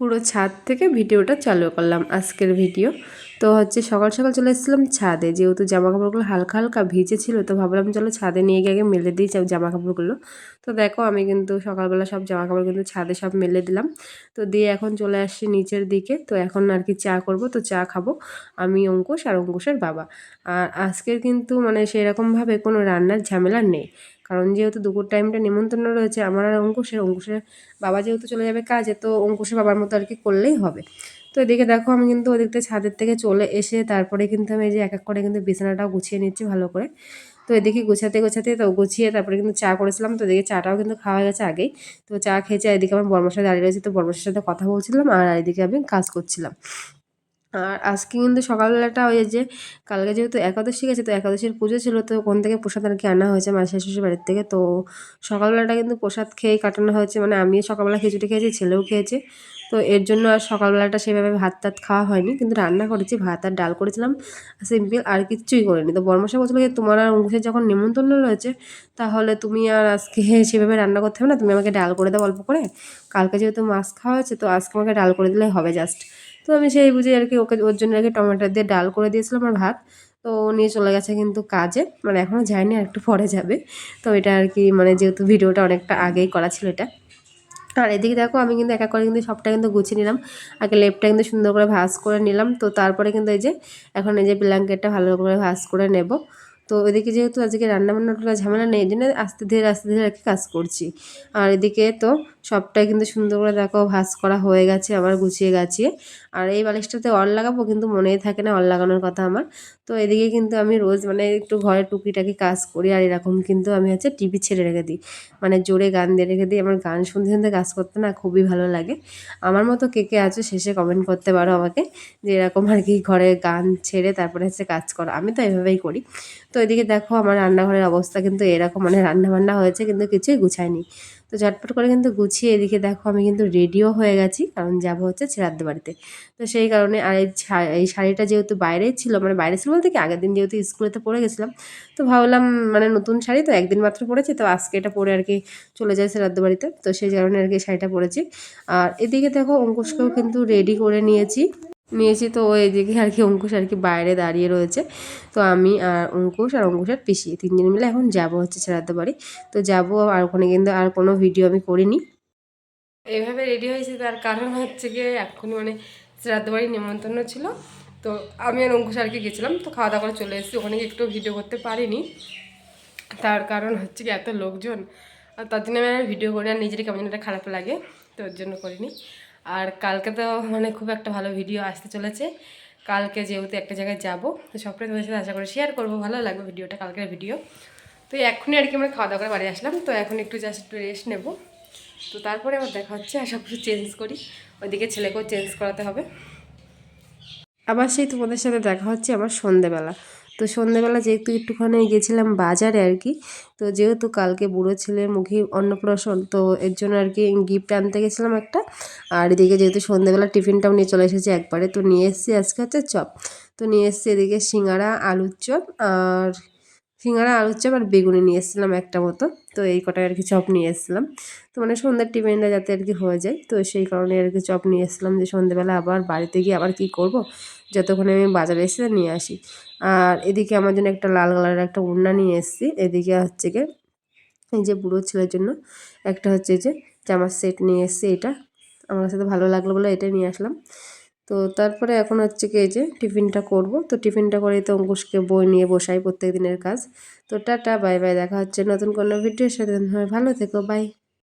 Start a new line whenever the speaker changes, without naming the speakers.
পুরো ছাদ থেকে ভিডিওটা চালু করলাম, আজকের ভিডিও। তো হচ্ছে সকাল সকাল চলে এসেছিলাম ছাদে, যেহেতু জামা কাপড়গুলো হালকা হালকা ভিজে ছিল, তো ভাবলাম চলো ছাদে নিয়ে গিয়ে আগে মেলে দিই জামা কাপড়গুলো তো দেখো আমি কিন্তু সকালবেলা সব জামা কাপড় কিন্তু ছাদে সব মেলে দিলাম। তো দিয়ে এখন চলে আসছি নিচের দিকে, তো এখন আর কি চা করব, তো চা খাব আমি, অঙ্কুশ আর অঙ্কুশের বাবা। আর আজকের কিন্তু মানে সেরকমভাবে কোনো রান্নার ঝামেলা নেই। কারণ যেহেতু দুপুর টাইমটা নিমন্ত্রণ রয়েছে, আমার আর অঙ্কুশের অঙ্কুশের বাবা যেহেতু চলে যাবে কাজে, তো অঙ্কুশের বাবার মতো আর কি করলেই হবে। তো এদিকে দেখো আমি কিন্তু ওদিক থেকে ছাদের থেকে চলে এসে তারপরে কিন্তু আমি এই যে এক এক করে কিন্তু বিছানাটাও গুছিয়ে নিচ্ছি ভালো করে। তো এদিকে গুছাতে, গোছাতে তো গুছিয়ে তারপরে কিন্তু চা করেছিলাম, তো এদিকে চাটাও কিন্তু খাওয়া গেছে আগেই। তো চা খেয়েছে এদিকে আমার বর্মশাই দাঁড়িয়ে রয়েছে, তো বর্মশার সাথে কথা বলছিলাম আর এদিকে আমি কাজ করছিলাম। আর আজকে কিন্তু সকালবেলাটা ওই যে, কালকে যেহেতু একাদশী গেছে, তো একাদশীর পুজো ছিল, তো ওখান থেকে প্রসাদ আর কি আনা হয়েছে মাসি শাশুড়ির বাড়ির থেকে। তো সকালবেলাটা কিন্তু প্রসাদ খেয়েই কাটানো হয়েছে মানে আমি সকালবেলা খিচুড়ি খেয়েছি, ছেলেও খেয়েছে। তো এর জন্য আর সকালবেলাটা সেভাবে ভাত টাত খাওয়া হয়নি, কিন্তু রান্না করেছি, ভাত আর ডাল করেছিলাম, সিম্পল আর কিচ্ছুই করিনি। তো বর্মশা বলছিল যে তোমার আর অঙ্কুশের যখন নিমন্ত্রণ রয়েছে, তাহলে তুমি আর আজকে সেভাবে রান্না করতে হবে না, তুমি আমাকে ডাল করে দাও অল্প করে। কালকে যেহেতু মাছ খাওয়া হয়েছে, তো আজকে আমাকে ডাল করে দিলেই হবে জাস্ট তো আমি সেই বুঝে আর কি ওকে ওর জন্য আর কি টমেটো দিয়ে ডাল করে দিয়েছিলাম আর ভাত। তো নিয়ে চলে গেছে কিন্তু কাজে মানে এখনও যায়নি আর একটু পরে যাবে। তো এটা আর কি মানে যেহেতু ভিডিওটা অনেকটা আগেই করা ছিল এটা। আর এদিকে দেখো আমি কিন্তু এক করে কিন্তু সবটা কিন্তু গুছিয়ে নিলাম। আগে লেপটা কিন্তু সুন্দর করে ভাজ করে নিলাম। তো তারপরে কিন্তু এই যে এখন এই যে ব্ল্যাঙ্কেটটা ভালো করে ভাজ করে নেব। তো এদিকে যেহেতু আজকে রান্নাবান্নাটা ঝামেলা নেই জন্য আস্তে ধীরে আস্তে ধীরে আর কাজ করছি। আর এদিকে তো সবটাই কিন্তু সুন্দর করে দেখো ভাজ করা হয়ে গেছে, আবার গুছিয়ে গাছিয়ে আর এই বালিশটাতে অল লাগাবো কিন্তু মনেই থাকে না অল লাগানোর কথা আমার। তো এদিকে কিন্তু আমি রোজ মানে একটু ঘরে টুকিটাকি কাজ করি, আর এরকম কিন্তু আমি হচ্ছে টিভি ছেড়ে রেখে দিই। মানে জোরে গান দিয়ে রেখে দিই, আমার গান শুনতে শুনতে কাজ করতে না খুবই ভালো লাগে। আমার মতো কে কে আছো শেষে কমেন্ট করতে পারো আমাকে, যে এরকম আর কি ঘরে গান ছেড়ে তারপরে হচ্ছে কাজ করো। আমি তো এভাবেই করি। তো এদিকে দেখো আমার রান্নাঘরের অবস্থা কিন্তু এরকম মানে রান্নাবান্না হয়েছে কিন্তু কিছুই গুছায়নি। তো ঝটপট করে কিন্তু গুছিয়ে এদিকে দেখো আমি কিন্তু রেডিও হয়ে গেছি, কারণ যাব হচ্ছে ছেড়াদ্দ বাড়িতে। তো সেই কারণে আর এই শাড়িটা যেহেতু বাইরেই ছিল মানে বাইরে ছিল বলতে কি আগের দিন যেহেতু স্কুলেতে পরে গেছিলাম, তো ভাবলাম মানে নতুন শাড়ি তো একদিন মাত্র পরেছি, তো আজকে এটা পরে আর কি চলে যায় শ্রাদ্ধ বাড়িতে। তো সেই কারণে আর কি শাড়িটা পরেছি। আর এদিকে দেখো অঙ্কুশকেও কিন্তু রেডি করে নিয়েছি। নিয়েছি, তো ওই দিকে আর কি অঙ্কুশ আর কি বাইরে দাঁড়িয়ে রয়েছে। তো আমি আর অঙ্কুশ আর অঙ্কুশের পিসি, তিনজন মিলে এখন যাব হচ্ছে শ্রাদ্ধ বাড়ি। তো যাব আর ওখানে কিন্তু আর কোনো ভিডিও আমি করিনি। এভাবে রেডি হয়েছে তার কারণ হচ্ছে গিয়ে এখনই মানে শ্রাদ্ধ বাড়ি নিমন্ত্রণ ছিল। তো আমি আর অঙ্কুশ আর কি গেছিলাম, তো খাওয়া দাওয়া করে চলে এসেছি। ওখানে একটু ভিডিও করতে পারিনি। তার কারণ হচ্ছে কি এত লোকজন, আর তার জন্য আমি ভিডিও করি আর নিজেরই কেমন খারাপ লাগে, তো ওর জন্য করিনি। আর কালকে তো মানে খুব একটা ভালো ভিডিও আসতে চলেছে। কালকে যেহেতু একটা জায়গায় যাব, তো সবটাই তোমাদের সাথে আশা করে শেয়ার করব। ভালো লাগবে ভিডিওটা কালকের ভিডিও তো এখনই আর কি আমরা খাওয়া দাওয়া করে বাড়ি আসলাম। তো এখন একটু জাস্ট একটু রেস্ট নেব। তো তারপরে আমার দেখা হচ্ছে, আর সব কিছু চেঞ্জ করি। ওইদিকে ছেলেকেও চেঞ্জ করাতে হবে। আবার সেই তোমাদের সাথে দেখা হচ্ছে আমার সন্ধেবেলা। তো সন্ধ্যেবেলা যেহেতু একটুখানি গেছিলাম বাজারে আর কি, তো যেহেতু কালকে বুড়ো ছেলের মুখে অন্নপ্রাশন, তো এর জন্য আর কি গিফট আনতে গেছিলাম একটা। আর এদিকে যেহেতু সন্ধ্যেবেলা টিফিনটাও নিয়ে চলে এসেছি একবারে, তো নিয়ে এসেছি আজকে হচ্ছে চপ। তো নিয়ে এসেছি এদিকে সিঙ্গারা, আলুর চপ আর সিঙ্গারা, আলুর চপ আর বেগুনি নিয়ে এসেছিলাম একটা মতো। তো এই কটায় আর কি চপ নিয়ে এসেছিলাম। তো মানে সন্ধ্যার টিফিনটা যাতে আর কি হয়ে যায়। তো সেই কারণে আর কি চপ নিয়ে এসেছিলাম যে সন্ধ্যেবেলা আবার বাড়িতে গিয়ে আবার কি করব? যতক্ষণে আমি বাজারে এসে নিয়ে আসি। আর এদিকে আমার জন্য একটা লাল কালারের একটা উন্না নিয়ে এসেছি। এদিকে হচ্ছে গিয়ে এই যে বুড়ো ছেলের জন্য একটা হচ্ছে যে জামার সেট নিয়ে এসেছি এটা। আমার সাথে ভালো লাগল বলে এটাই নিয়ে আসলাম। তো তারপরে এখন হচ্ছে কি এই যে টিফিনটা করব। তো টিফিনটা করেই তো অঙ্কুশকে বই নিয়ে বসাই প্রত্যেক দিনের কাজ। তো টাটা, বাই বাই, দেখা হচ্ছে নতুন কোনো ভিডিওর সাথে। ভালো থেকো বাই